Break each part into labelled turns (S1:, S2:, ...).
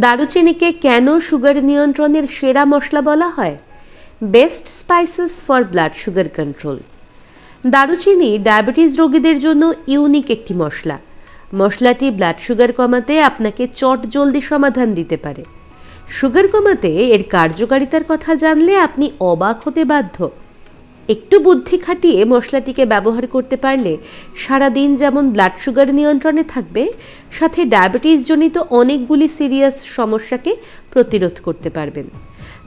S1: দারুচিনিকে কেন সুগার নিয়ন্ত্রণের সেরা মশলা বলা হয়? Best spices for blood sugar control দারুচিনি ডায়াবেটিস রোগীদের জন্য ইউনিক একটি মশলা। মশলাটি ব্লাড সুগার কমাতে আপনাকে চট জলদি সমাধান দিতে পারে। সুগার কমাতে এর কার্যকারিতার কথা জানলে আপনি অবাক হতে বাধ্য। একটু বুদ্ধি খাটিয়ে মশলাটিকে ব্যবহার করতে পারলে সারাদিন যেমন ব্লাড সুগার নিয়ন্ত্রণে থাকবে, সাথে ডায়াবেটিসজনিত অনেকগুলি সিরিয়াস সমস্যাকে প্রতিরোধ করতে পারবেন।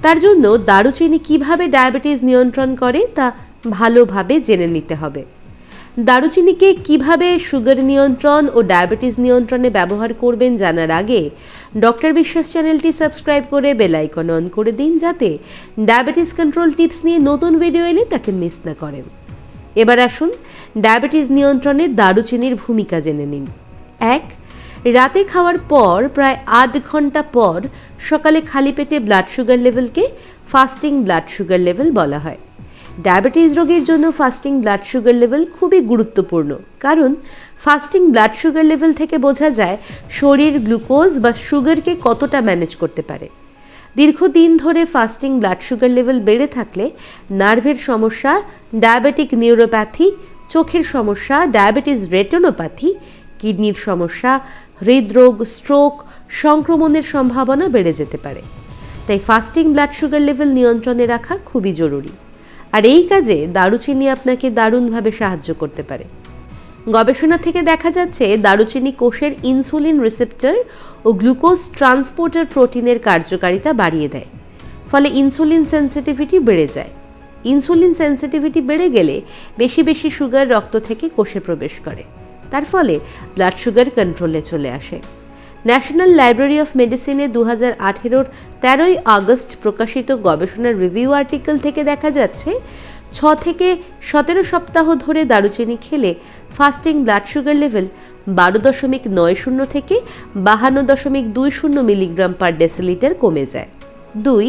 S1: তার জন্য দারুচিনি কীভাবে ডায়াবেটিস নিয়ন্ত্রণ করে তা ভালোভাবে জেনে নিতে হবে। দারুচিনিকে কীভাবে সুগার নিয়ন্ত্রণ ও ডায়াবেটিস নিয়ন্ত্রণে ব্যবহার করবেন জানার আগে ডক্টর বিশ্বাস চ্যানেলটি সাবস্ক্রাইব করে বেল আইকন অন করে দিন যাতে ডায়াবেটিস কন্ট্রোল টিপস নিয়ে নতুন ভিডিও এলে তাকে মিস না করেন। এবার আসুন ডায়াবেটিস নিয়ন্ত্রণে দারুচিনির ভূমিকা জেনে নিন। এক, রাতে খাওয়ার পর প্রায় আট ঘণ্টা পর সকালে খালি পেটে ব্লাড সুগার লেভেলকে ফাস্টিং ব্লাড সুগার লেভেল বলা হয়। ডায়াবেটিস রোগীর জন্য ফাস্টিং ব্লাড সুগার লেভেল খুবই গুরুত্বপূর্ণ। কারণ ফাস্টিং ব্লাড সুগার লেভেল থেকে বোঝা যায় শরীর গ্লুকোজ বা সুগারকে কতটা ম্যানেজ করতে পারে। দীর্ঘদিন ধরে ফাস্টিং ব্লাড সুগার লেভেল বেড়ে থাকলে নার্ভের সমস্যা ডায়াবেটিক নিউরোপ্যাথি চোখের সমস্যা ডায়াবেটিস রেটিনোপ্যাথি কিডনির সমস্যা, হৃদরোগ স্ট্রোক সংক্রমণের সম্ভাবনা বেড়ে যেতে পারে। তাই ফাস্টিং ব্লাড সুগার লেভেল নিয়ন্ত্রণে রাখা খুবই জরুরি। আর এই কাজে দারুচিনি আপনাকে দারুণভাবে সাহায্য করতে পারে। গবেষণা থেকে দেখা যাচ্ছে দারুচিনি কোষের ইনসুলিন রিসেপ্টর ও গ্লুকোজ ট্রান্সপোর্টার প্রোটিনের কার্যকারিতা বাড়িয়ে দেয়। ফলে ইনসুলিন সেন্সিটিভিটি বেড়ে যায়। ইনসুলিন সেন্সিটিভিটি বেড়ে গেলে বেশি বেশি সুগার রক্ত থেকে কোষে প্রবেশ করে। তার ফলে ব্লাড সুগার কন্ট্রোলে চলে আসে। ন্যাশনাল লাইব্রেরি অফ মেডিসিনে দু হাজার আঠেরোর তেরোই আগস্ট প্রকাশিত গবেষণার রিভিউ আর্টিকেল থেকে দেখা যাচ্ছে, ছ থেকে সতেরো সপ্তাহ ধরে দারুচিনি খেলে ফাস্টিং ব্লাড সুগার লেভেল বারো দশমিক নয় শূন্য থেকে বাহান্ন দশমিক দুই শূন্য মিলিগ্রাম পার ডেসিলিটার কমে যায়। দুই,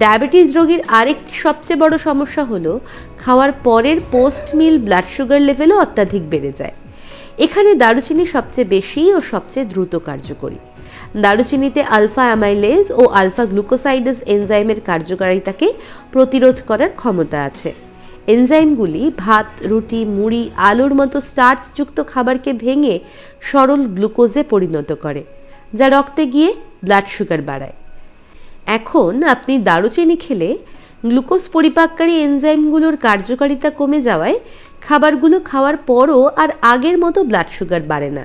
S1: ডায়াবেটিস রোগীর আরেকটি সবচেয়ে বড় সমস্যা হলো, খাওয়ার পরের পোস্ট মিল ব্লাড সুগার লেভেলও অত্যাধিক বেড়ে যায়। এখানে দারুচিনি সবচেয়ে বেশি ও সবচেয়ে দ্রুত কার্যকরী। দারুচিনিতে আলফা অ্যামাইলেজ ও আলফা গ্লুকোসাইডাস এনজাইমের কার্যকারিতাকে প্রতিরোধ করার ক্ষমতা আছে। এনজাইমগুলি ভাত, রুটি, মুড়ি, আলুর মতো স্টার্চযুক্ত খাবারকে ভেঙে সরল গ্লুকোজে পরিণত করে, যা রক্তে গিয়ে ব্লাড সুগার বাড়ায়। এখন আপনি দারুচিনি খেলে গ্লুকোজ পরিপাককারী এনজাইমগুলোর কার্যকারিতা কমে যাওয়ায় খাবারগুলো খাওয়ার পরও আর আগের মতো ব্লাড সুগার বাড়ে না।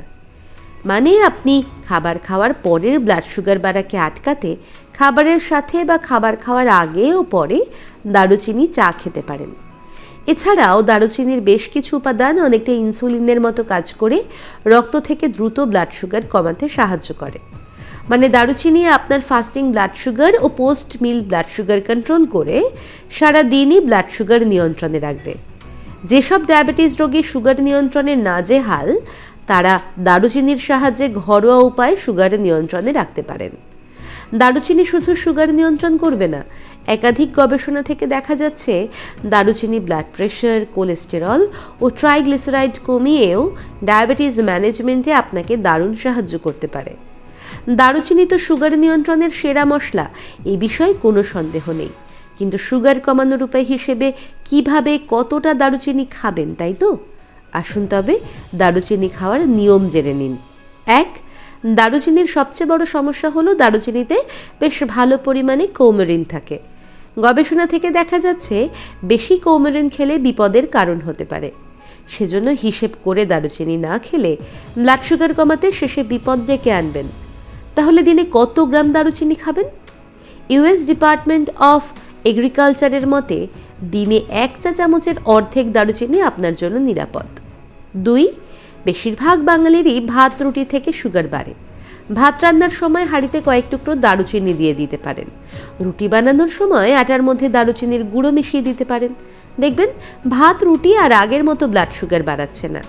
S1: মানে আপনি খাবার খাওয়ার পরের ব্লাড সুগার বাড়াকে আটকাতে খাবারের সাথে বা খাবার খাওয়ার আগে ও পরে দারুচিনি চা খেতে পারেন। এছাড়াও দারুচিনির বেশ কিছু উপাদান অনেকটা ইনসুলিনের মতো কাজ করে রক্ত থেকে দ্রুত ব্লাড সুগার কমাতে সাহায্য করে। মানে দারুচিনি আপনার ফাস্টিং ব্লাড সুগার ও post meal blood sugar control করে সারা দিনই ব্লাড সুগার নিয়ন্ত্রণে রাখবে। যেসব ডায়াবেটিস রোগী সুগার নিয়ন্ত্রণে নাজেহাল, তারা দারুচিনির সাহায্যে ঘরোয়া উপায়ে সুগার নিয়ন্ত্রণে রাখতে পারেন। দারুচিনি শুধু সুগার নিয়ন্ত্রণ করবে না, একাধিক গবেষণা থেকে দেখা যাচ্ছে দারুচিনি ব্লাড প্রেশার কোলেস্টেরল ও ট্রাইগ্লিসারাইড কমিয়েও ডায়াবেটিস ম্যানেজমেন্টে আপনাকে দারুণ সাহায্য করতে পারে। দারুচিনি তো সুগার নিয়ন্ত্রণের সেরা মশলা, এ বিষয়ে কোনো সন্দেহ নেই। কিন্তু সুগার কমানোর উপায় হিসেবে কীভাবে কতটা দারুচিনি খাবেন, তাই তো? আসুন তবে দারুচিনি খাওয়ার নিয়ম জেনে নিন। এক, দারুচিনির সবচেয়ে বড় সমস্যা হলো দারুচিনিতে বেশ ভালো পরিমাণে কৌমেরিন থাকে। গবেষণা থেকে দেখা যাচ্ছে বেশি কৌমেরিন খেলে বিপদের কারণ হতে পারে। সেজন্য হিসেব করে দারুচিনি না খেলে ব্লাড সুগার কমাতে শেষে বিপদ ডেকে আনবেন। তাহলে দিনে কত গ্রাম দারুচিনি খাবেন? ইউএস ডিপার্টমেন্ট অফ এগ্রিকালচারের মতে, দিনে এক চা চামচের অর্ধেক দারুচিনি আপনার জন্য নিরাপদ। দুই, বেশিরভাগ বাঙালিরই ভাত, রুটি থেকে সুগার বাড়ে। ভাত রান্নার সময় হাঁড়িতে কয়েক টুকরো দারুচিনি দিয়ে দিতে পারেন। রুটি বানানোর সময় আটার মধ্যে দারুচিনির গুঁড়ো মিশিয়ে দিতে পারেন। দেখবেন, ভাত, রুটি আর আগের মতো ব্লাড সুগার বাড়াচ্ছে না।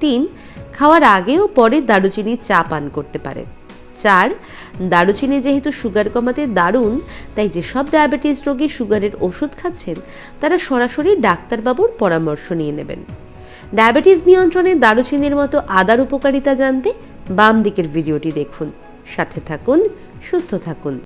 S1: তিন, খাওয়ার আগে ও পরে দারুচিনি চা পান করতে পারেন। চার, দারুচিনি যেহেতু সুগার কমাতে দারুণ, তাই যেসব ডায়াবেটিস রোগী সুগারের ওষুধ খাচ্ছেন, তারা সরাসরি ডাক্তারবাবুর পরামর্শ নিয়ে নেবেন। ডায়াবেটিস নিয়ন্ত্রণে দারুচিনির মতো আদার উপকারিতা জানতে বাম দিকের ভিডিওটি দেখুন। সাথে থাকুন, সুস্থ থাকুন।